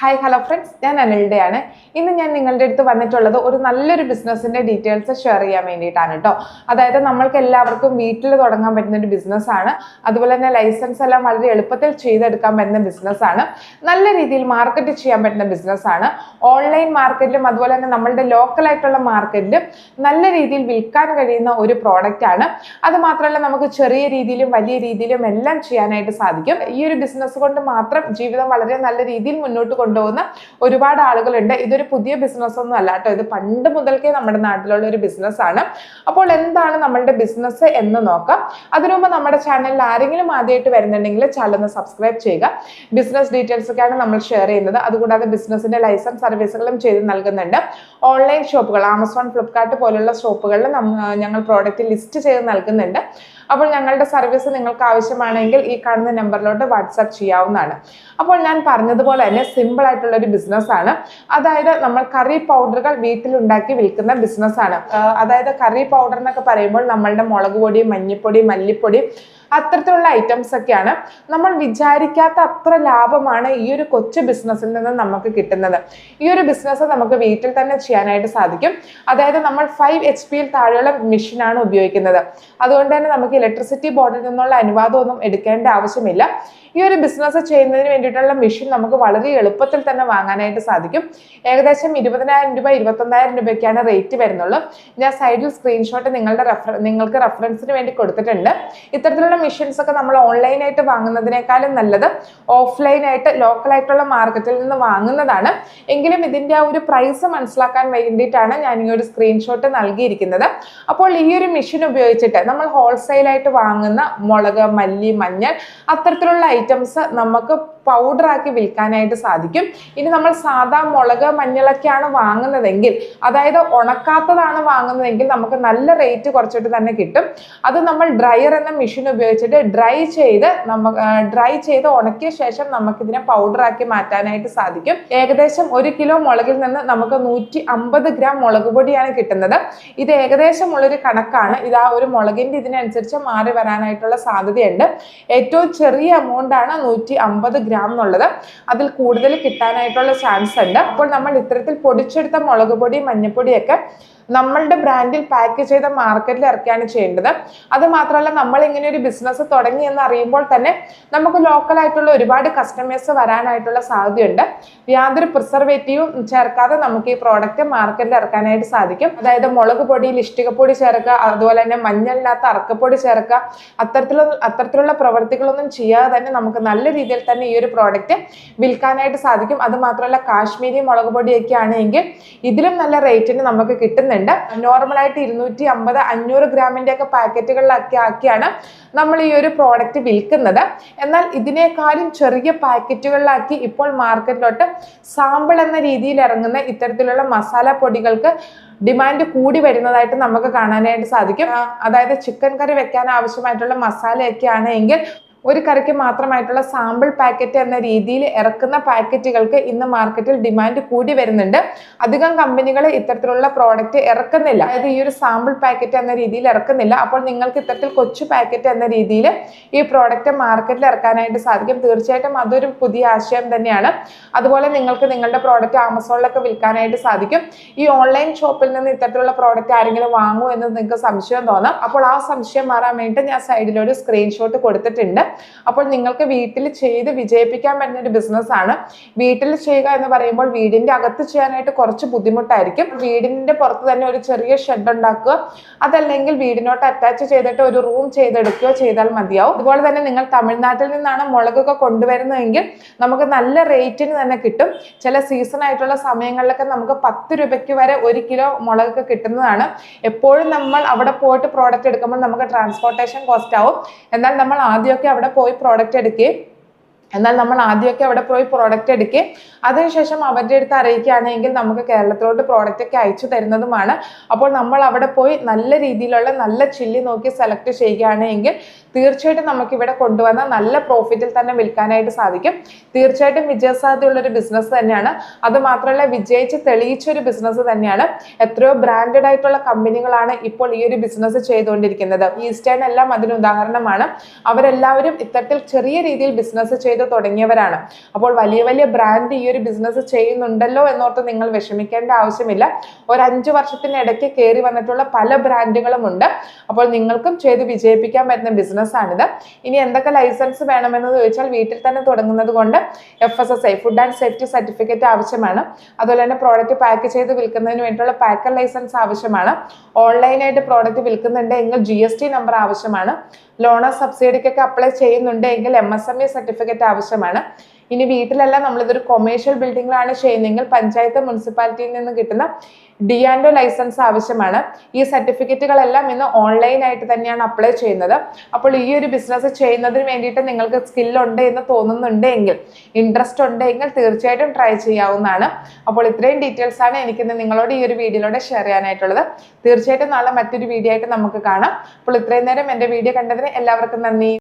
Hi hello friends ഞാൻ അനിൽഡയാണ്. ഇന്ന് ഞാൻ നിങ്ങളുടെ അടുത്ത് വന്നിട്ടുള്ളത് ഒരു നല്ലൊരു ബിസിനസ്സിന്റെ ഡീറ്റെയിൽസ് ഷെയർ ചെയ്യാൻ വേണ്ടിയിട്ടാണ് കേട്ടോ അതായത് നമ്മൾക്ക് എല്ലാവർക്കും വീട്ടിൽ തുടങ്ങാൻ പറ്റുന്ന ഒരു ബിസിനസ്സാണ്. അതുപോലെ തന്നെ ലൈസൻസ് എല്ലാം വളരെ എളുപ്പത്തിൽ ചെയ്തെടുക്കാൻ പറ്റുന്ന ബിസിനസ്സാണ്. നല്ല രീതിയിൽ മാർക്കറ്റ് ചെയ്യാൻ പറ്റുന്ന ബിസിനസ്സാണ്. ഓൺലൈൻ മാർക്കറ്റിലും അതുപോലെ തന്നെ നമ്മളുടെ ലോക്കലായിട്ടുള്ള മാർക്കറ്റിലും നല്ല രീതിയിൽ വിൽക്കാൻ കഴിയുന്ന ഒരു പ്രോഡക്റ്റ് ആണ് അത് മാത്രമല്ല നമുക്ക് ചെറിയ രീതിയിലും വലിയ രീതിയിലും എല്ലാം ചെയ്യാനായിട്ട് സാധിക്കും. ഈ ഒരു ബിസിനസ് കൊണ്ട് മാത്രം ജീവിതം വളരെ നല്ല രീതിയിൽ മുന്നോട്ട് കൊണ്ടുപോകുന്ന ഒരുപാട് ആളുകളുണ്ട്. ഇതൊരു പുതിയ ബിസിനസ് ഒന്നും അല്ല കേട്ടോ. ഇത് പണ്ട് മുതൽക്കേ നമ്മുടെ നാട്ടിലുള്ള ഒരു ബിസിനസ് ആണ്. അപ്പോൾ എന്താണ് നമ്മളുടെ ബിസിനസ് എന്ന് നോക്കാം. അതിനു മുമ്പ് നമ്മുടെ ചാനലിൽ ആരെങ്കിലും ആദ്യമായിട്ട് വരുന്നുണ്ടെങ്കിൽ ചാനൽ ഒന്ന് സബ്സ്ക്രൈബ് ചെയ്യുക. ബിസിനസ് ഡീറ്റെയിൽസ് ഒക്കെയാണ് നമ്മൾ ഷെയർ ചെയ്യുന്നത്. അതുകൂടാതെ ബിസിനസിന്റെ ലൈസൻസ് സർവീസുകളും ചെയ്ത് നൽകുന്നുണ്ട്. ഓൺലൈൻ ഷോപ്പുകൾ ആമസോൺ ഫ്ലിപ്കാർട്ട് പോലുള്ള ഷോപ്പുകളിൽ ഞങ്ങൾ പ്രോഡക്റ്റ് ലിസ്റ്റ് ചെയ്ത് നൽകുന്നുണ്ട്. അപ്പോൾ ഞങ്ങളുടെ സർവീസ് നിങ്ങൾക്ക് ആവശ്യമാണെങ്കിൽ ഈ കാണുന്ന നമ്പറിലോട്ട് വാട്സാപ്പ് ചെയ്യാവുന്നതാണ്. അപ്പോൾ ഞാൻ പറഞ്ഞതുപോലെ തന്നെ സിമ്പിൾ ആയിട്ടുള്ള ഒരു ബിസിനസ് ആണ്. അതായത് നമ്മൾ കറി പൗഡറുകൾ വീട്ടിലുണ്ടാക്കി വിൽക്കുന്ന ബിസിനസ് ആണ്. അതായത് കറി പൗഡർ എന്നൊക്കെ പറയുമ്പോൾ നമ്മളുടെ മുളക് പൊടി മഞ്ഞൾപ്പൊടി മല്ലിപ്പൊടി അത്തരത്തിലുള്ള ഐറ്റംസ് ഒക്കെയാണ് നമ്മൾ വിചാരിക്കാത്ത അത്ര ലാഭമാണ് ഈ ഒരു കൊച്ചു ബിസിനസ്സിൽ നിന്ന് നമുക്ക് കിട്ടുന്നത്. ഈ ഒരു ബിസിനസ് നമുക്ക് വീട്ടിൽ തന്നെ ചെയ്യാനായിട്ട് സാധിക്കും. അതായത് നമ്മൾ ഫൈവ് എച്ച് പിയിൽ താഴെയുള്ള മെഷീനാണ് ഉപയോഗിക്കുന്നത്. അതുകൊണ്ട് തന്നെ നമുക്ക് ഇലക്ട്രിസിറ്റി ബോർഡിൽ നിന്നുള്ള അനുവാദമൊന്നും എടുക്കേണ്ട ആവശ്യമില്ല. ഈ ഒരു ബിസിനസ് ചെയ്യുന്നതിന് വേണ്ടിയിട്ടുള്ള മെഷീൻ നമുക്ക് വളരെ എളുപ്പത്തിൽ തന്നെ വാങ്ങാനായിട്ട് സാധിക്കും. ഏകദേശം ഇരുപതിനായിരം രൂപ ഇരുപത്തൊന്നായിരം രൂപയ്ക്കാണ് റേറ്റ് വരുന്നുള്ളൂ. ഞാൻ സൈഡിൽ സ്ക്രീൻഷോട്ട് നിങ്ങളുടെ റെഫർ നിങ്ങൾക്ക് റെഫറൻസിന് വേണ്ടി കൊടുത്തിട്ടുണ്ട്. ഇത്തരത്തിലുള്ള മെഷീൻസ് ഒക്കെ നമ്മൾ ഓൺലൈനായിട്ട് വാങ്ങുന്നതിനേക്കാളും നല്ലത് ഓഫ്ലൈനായിട്ട് ലോക്കലായിട്ടുള്ള മാർക്കറ്റിൽ നിന്ന് വാങ്ങുന്നതാണ്. എങ്കിലും ഇതിന്റെ ആ ഒരു പ്രൈസ് മനസ്സിലാക്കാൻ വേണ്ടിയിട്ടാണ് ഞാൻ ഈ ഒരു സ്ക്രീൻഷോട്ട് നൽകിയിരിക്കുന്നത്. അപ്പോൾ ഈ ഒരു മെഷീൻ ഉപയോഗിച്ചിട്ട് നമ്മൾ ഹോൾസെയിലായിട്ട് വാങ്ങുന്ന മുളക് മല്ലി മഞ്ഞൾ അത്തരത്തിലുള്ള ഐറ്റംസ് നമുക്ക് പൗഡർ ആക്കി വിൽക്കാനായിട്ട് സാധിക്കും. ഇനി നമ്മൾ സാധാ മുളക് മഞ്ഞളൊക്കെയാണ് വാങ്ങുന്നതെങ്കിൽ അതായത് ഉണക്കാത്തതാണ് വാങ്ങുന്നതെങ്കിൽ നമുക്ക് നല്ല റേറ്റ് കുറച്ചിട്ട് തന്നെ കിട്ടും. അത് നമ്മൾ ഡ്രയർ എന്ന മെഷീൻ ഉപയോഗിച്ചിട്ട് ഡ്രൈ ചെയ്ത് നമുക്ക് ഡ്രൈ ചെയ്ത് ഉണക്കിയ ശേഷം നമുക്കിതിനെ പൗഡർ ആക്കി മാറ്റാനായിട്ട് സാധിക്കും. ഏകദേശം ഒരു കിലോ മുളകിൽ നിന്ന് നമുക്ക് നൂറ്റി അമ്പത് ഗ്രാം മുളക് പൊടിയാണ് കിട്ടുന്നത്. ഇത് ഏകദേശം ഉള്ളൊരു കണക്കാണ്. ഇത് ആ ഒരു മുളകിന്റെ ഇതിനനുസരിച്ച് മാറി വരാനായിട്ടുള്ള സാധ്യതയുണ്ട്. ഏറ്റവും ചെറിയ എമൗണ്ട് ആണ് നൂറ്റി ഗ്രാം എന്നുള്ളത് അതിൽ കൂടുതൽ കിട്ടാനായിട്ടുള്ള ചാൻസ് ഉണ്ട്. അപ്പോൾ നമ്മൾ ഇത്തരത്തിൽ പൊടിച്ചെടുത്ത മുളക് പൊടി മഞ്ഞപ്പൊടിയൊക്കെ നമ്മളുടെ ബ്രാൻഡിൽ പാക്ക് ചെയ്ത മാർക്കറ്റിൽ ഇറക്കുകയാണ് ചെയ്യേണ്ടത്. അത് മാത്രമല്ല നമ്മൾ ഇങ്ങനെ ഒരു ബിസിനസ് തുടങ്ങി എന്ന് അറിയുമ്പോൾ തന്നെ നമുക്ക് ലോക്കൽ ആയിട്ടുള്ള ഒരുപാട് കസ്റ്റമേഴ്സ് വരാനായിട്ടുള്ള സാധ്യതയുണ്ട്. യാതൊരു പ്രിസർവേറ്റീവും ചേർക്കാതെ നമുക്ക് ഈ പ്രോഡക്റ്റ് മാർക്കറ്റിൽ ഇറക്കാനായിട്ട് സാധിക്കും. അതായത് മുളക് പൊടി ലിഷ്ടികപ്പൊടി ചേർക്കുക അതുപോലെ തന്നെ മഞ്ഞളിനകത്ത് അറക്കപ്പൊടി ചേർക്കുക അത്തരത്തിലുള്ള അത്തരത്തിലുള്ള പ്രവർത്തികളൊന്നും ചെയ്യാതെ തന്നെ നമുക്ക് നല്ല രീതിയിൽ തന്നെ ഈ ഒരു പ്രോഡക്റ്റ് വിൽക്കാനായിട്ട് സാധിക്കും. അത് മാത്രമല്ല കാശ്മീരി മുളക് പൊടിയൊക്കെ ആണെങ്കിൽ ഇതിലും നല്ല റേറ്റിന് നമുക്ക് കിട്ടുന്നുണ്ട്. നോർമലായിട്ട് ഇരുന്നൂറ്റി അമ്പത് അഞ്ഞൂറ് ഗ്രാമിന്റെ ഒക്കെ പാക്കറ്റുകളിലാക്കി ആക്കിയാണ് നമ്മൾ ഈ ഒരു പ്രോഡക്റ്റ് വിൽക്കുന്നത്. എന്നാൽ ഇതിനേക്കാളും ചെറിയ പാക്കറ്റുകളിലാക്കി ഇപ്പോൾ മാർക്കറ്റിലോട്ട് സാമ്പിൾ എന്ന രീതിയിൽ ഇറങ്ങുന്ന ഇത്തരത്തിലുള്ള മസാല പൊടികൾക്ക് ഡിമാൻഡ് കൂടി വരുന്നതായിട്ട് നമുക്ക് കാണാനായിട്ട് സാധിക്കും. അതായത് ചിക്കൻ കറി വെക്കാൻ ആവശ്യമായിട്ടുള്ള മസാലയൊക്കെ ആണെങ്കിൽ ഒരു കറിക്ക് മാത്രമായിട്ടുള്ള സാമ്പിൾ പാക്കറ്റ് എന്ന രീതിയിൽ ഇറക്കുന്ന പാക്കറ്റുകൾക്ക് ഇന്ന് മാർക്കറ്റിൽ ഡിമാൻഡ് കൂടി വരുന്നുണ്ട്. അധികം കമ്പനികൾ ഇത്തരത്തിലുള്ള പ്രോഡക്റ്റ് ഇറക്കുന്നില്ല. അതായത് ഈ ഒരു സാമ്പിൾ പാക്കറ്റ് എന്ന രീതിയിൽ ഇറക്കുന്നില്ല. അപ്പോൾ നിങ്ങൾക്ക് ഇത്തരത്തിൽ കൊച്ചു പാക്കറ്റ് എന്ന രീതിയിൽ ഈ പ്രോഡക്റ്റ് മാർക്കറ്റിൽ ഇറക്കാനായിട്ട് സാധിക്കും. തീർച്ചയായിട്ടും അതൊരു പുതിയ ആശയം തന്നെയാണ്. അതുപോലെ നിങ്ങൾക്ക് നിങ്ങളുടെ പ്രോഡക്റ്റ് ആമസോണിലൊക്കെ വിൽക്കാനായിട്ട് സാധിക്കും. ഈ ഓൺലൈൻ ഷോപ്പിൽ നിന്ന് ഇത്തരത്തിലുള്ള പ്രോഡക്റ്റ് ആരെങ്കിലും വാങ്ങുമോ എന്ന് നിങ്ങൾക്ക് സംശയം തോന്നാം. അപ്പോൾ ആ സംശയം മാറാൻ വേണ്ടിയിട്ട് ഞാൻ സൈഡിലൊരു സ്ക്രീൻഷോട്ട് കൊടുത്തിട്ടുണ്ട്. അപ്പോൾ നിങ്ങൾക്ക് വീട്ടിൽ ചെയ്ത് വിജയിപ്പിക്കാൻ പറ്റുന്ന ഒരു ബിസിനസ് ആണ്. വീട്ടിൽ ചെയ്യുക എന്ന് പറയുമ്പോൾ വീടിന്റെ അകത്ത് ചെയ്യാനായിട്ട് കുറച്ച് ബുദ്ധിമുട്ടായിരിക്കും. വീടിന്റെ പുറത്ത് തന്നെ ഒരു ചെറിയ ഷെഡ് ഉണ്ടാക്കുക. അതല്ലെങ്കിൽ വീടിനോട്ട് അറ്റാച്ച് ചെയ്തിട്ട് ഒരു റൂം ചെയ്തെടുക്കുകയോ ചെയ്താൽ മതിയാവും. അതുപോലെ തന്നെ നിങ്ങൾ തമിഴ്നാട്ടിൽ നിന്നാണ് മുളകൊക്കെ കൊണ്ടുവരുന്നതെങ്കിൽ നമുക്ക് നല്ല റേറ്റിന് തന്നെ കിട്ടും. ചില സീസൺ ആയിട്ടുള്ള സമയങ്ങളിലൊക്കെ നമുക്ക് പത്ത് രൂപയ്ക്ക് വരെ ഒരു കിലോ മുളകൊക്കെ കിട്ടുന്നതാണ്. എപ്പോഴും നമ്മൾ അവിടെ പോയിട്ട് പ്രോഡക്റ്റ് എടുക്കുമ്പോൾ നമുക്ക് ട്രാൻസ്പോർട്ടേഷൻ കോസ്റ്റ് ആവും. എന്നാൽ നമ്മൾ ആദ്യമൊക്കെ അവിടെ പോയി പ്രോഡക്റ്റ് എടുക്കുകയും എന്നാൽ നമ്മൾ ആദ്യമൊക്കെ അവിടെ പോയി പ്രോഡക്റ്റ് എടുക്കുകയും അതിനുശേഷം അവരുടെ അടുത്ത് അറിയിക്കുകയാണെങ്കിൽ നമുക്ക് കേരളത്തിലോട്ട് പ്രോഡക്റ്റ് ഒക്കെ അയച്ചു തരുന്നതുമാണ്. അപ്പോൾ നമ്മൾ അവിടെ പോയി നല്ല രീതിയിലുള്ള നല്ല ചില്ലി നോക്കി സെലക്ട് ചെയ്യുകയാണെങ്കിൽ തീർച്ചയായിട്ടും നമുക്ക് ഇവിടെ കൊണ്ടുവന്ന നല്ല പ്രോഫിറ്റിൽ തന്നെ വിൽക്കാനായിട്ട് സാധിക്കും. തീർച്ചയായിട്ടും വിജയസാധ്യതയുള്ള ഒരു ബിസിനസ് തന്നെയാണ്. അത് മാത്രമല്ല വിജയിച്ച് തെളിയിച്ച ഒരു ബിസിനസ് തന്നെയാണ്. എത്രയോ ബ്രാൻഡഡ് ആയിട്ടുള്ള കമ്പനികളാണ് ഇപ്പോൾ ഈ ഒരു ബിസിനസ് ചെയ്തുകൊണ്ടിരിക്കുന്നത്. ഈസ്റ്റേൺ എല്ലാം അതിന് ഉദാഹരണമാണ്. അവരെല്ലാവരും ഇത്തരത്തിൽ ചെറിയ രീതിയിൽ ബിസിനസ് ചെയ്ത് ചെയ്ത് തുടങ്ങിയവരാണ്. അപ്പോൾ വലിയ വലിയ ബ്രാൻഡ് ഈ ഒരു ബിസിനസ് ചെയ്യുന്നുണ്ടല്ലോ എന്നോർത്ത് നിങ്ങൾ വിഷമിക്കേണ്ട ആവശ്യമില്ല. ഒരു അഞ്ച് വർഷത്തിനിടയ്ക്ക് കയറി വന്നിട്ടുള്ള പല ബ്രാൻഡുകളും ഉണ്ട്. അപ്പോൾ നിങ്ങൾക്കും ചെയ്ത് വിജയിപ്പിക്കാൻ പറ്റുന്ന ബിസിനസ്സാണിത് ഇനി എന്തൊക്കെ ലൈസൻസ് വേണമെന്ന് ചോദിച്ചാൽ വീട്ടിൽ തന്നെ തുടങ്ങുന്നത് കൊണ്ട് F S S I food and safety certificate ആവശ്യമാണ്. അതുപോലെ തന്നെ പ്രോഡക്റ്റ് പാക്ക് ചെയ്ത് വിൽക്കുന്നതിന് വേണ്ടിയിട്ടുള്ള പാക്കർ ലൈസൻസ് ആവശ്യമാണ്. ഓൺലൈനായിട്ട് പ്രോഡക്റ്റ് വിൽക്കുന്നുണ്ട് എങ്കിൽ ജി എസ് ടി നമ്പർ ആവശ്യമാണ്. ലോണോ സബ്സിഡിക്കൊക്കെ അപ്ലൈ ചെയ്യുന്നുണ്ട് എങ്കിൽ M S M E certificate ആവശ്യമാണ്. ഇനി വീട്ടിലല്ല നമ്മളിതൊരു കൊമേഴ്ഷ്യൽ ബിൽഡിങ്ങിലാണ് ചെയ്യുന്നതെങ്കിൽ പഞ്ചായത്ത് മുനിസിപ്പാലിറ്റിയിൽ നിന്ന് കിട്ടുന്ന ഡി ആൻഡോ ലൈസൻസ് ആവശ്യമാണ്. ഈ സർട്ടിഫിക്കറ്റുകളെല്ലാം ഇന്ന് ഓൺലൈനായിട്ട് തന്നെയാണ് അപ്ലൈ ചെയ്യുന്നത്. അപ്പോൾ ഈ ഒരു ബിസിനസ് ചെയ്യുന്നതിന് വേണ്ടിയിട്ട് നിങ്ങൾക്ക് സ്കില്ലുണ്ട് എന്ന് തോന്നുന്നുണ്ടെങ്കിൽ ഇൻട്രസ്റ്റ് ഉണ്ടെങ്കിൽ തീർച്ചയായിട്ടും ട്രൈ ചെയ്യാവുന്നതാണ്. അപ്പോൾ ഇത്രയും ഡീറ്റെയിൽസ് ആണ് എനിക്കിന്ന് നിങ്ങളോട് ഈ ഒരു വീഡിയോയിലൂടെ ഷെയർ ചെയ്യാനായിട്ടുള്ളത്. തീർച്ചയായിട്ടും നാളെ മറ്റൊരു വീഡിയോ ആയിട്ട് നമുക്ക് കാണാം. അപ്പോൾ ഇത്രയും നേരം എന്റെ വീഡിയോ കണ്ടതിന് എല്ലാവർക്കും നന്ദി.